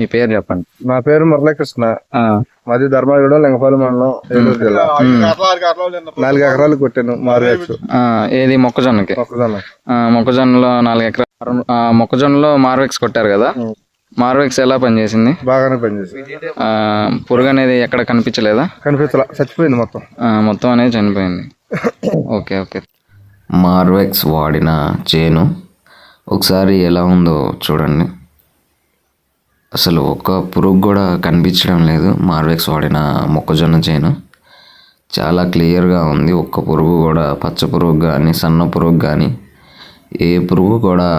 మీ పేరు చెప్పండి. నా పేరు మురళీకృష్ణ. ఆ, మాది ధర్మగూడెం లింగపాలెం మండలం ఏలూరు జిల్లా. నాలుగు ఎకరాలు కొట్టాను మారువేక్స్ ఆ, ఏది? మొక్కజొన్నకి? మొక్కజొన్న. ఆ, మొక్కజొన్నలో నాలుగు ఎకరాలు ఆ, మొక్కజొన్నలో మార్వెక్స్ కొట్టారు కదా? మార్వెక్స్ ఎలా పనిచేసింది? బాగానే పనిచేసి ఆ, పురుగు అనేది ఎక్కడ కనిపించలేదా? కనిపించలా చచ్చిపోయింది మొత్తం. ఆ, మొత్తం అనేది చనిపోయింది. Okay okay. మార్వెక్స్ వాడిన చేను ఒకసారి ఎలా ఉందో చూడండి. అసలు ఒక్క పురుగు కూడా కనిపించడం లేదు. మార్వెక్స్ వాడిన మొక్కజొన్న చేను. చాలా క్లియర్గా ఉంది. ఒక్క పురుగు కూడా పచ్చ పురుగు కానీ సన్న పురుగు కానీ ఏ పురుగు కూడా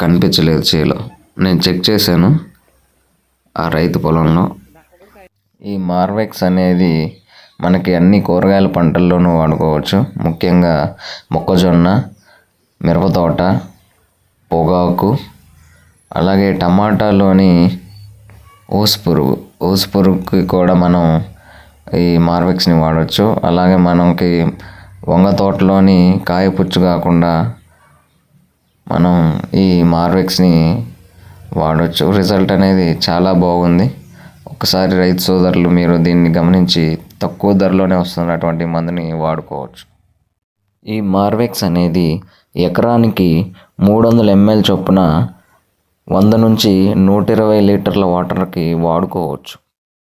కనిపించలేదు చేలో. నేను చెక్ చేశాను ఆ రైతు పొలంలో. ఈ మార్వెక్స్ అనేది మనకి అన్ని కూరగాయల పంటల్లోనూ వాడుకోవచ్చు. ముఖ్యంగా మొక్కజొన్న మిరపతోట పొగాకు అలాగే టమాటాలోని ఓస్ పురుగు. ఓస్ పురుగుకి కూడా మనం ఈ మార్వెక్స్ని వాడచ్చు. అలాగే మనకి వంగ తోటలోని కాయపుచ్చు కాకుండా మనం ఈ మార్వెక్స్ని వాడచ్చు. రిజల్ట్ అనేది చాలా బాగుంది. ఒకసారి రైతు సోదరులు మీరు దీన్ని గమనించి తక్కువ ధరలోనే వస్తున్నటువంటి మందుని వాడుకోవచ్చు. ఈ మార్వెక్స్ అనేది ఎకరానికి మూడు వందల ఎంఎల్ చొప్పున వంద నుంచి నూట ఇరవై లీటర్ల వాటర్కి వాడుకోవచ్చు.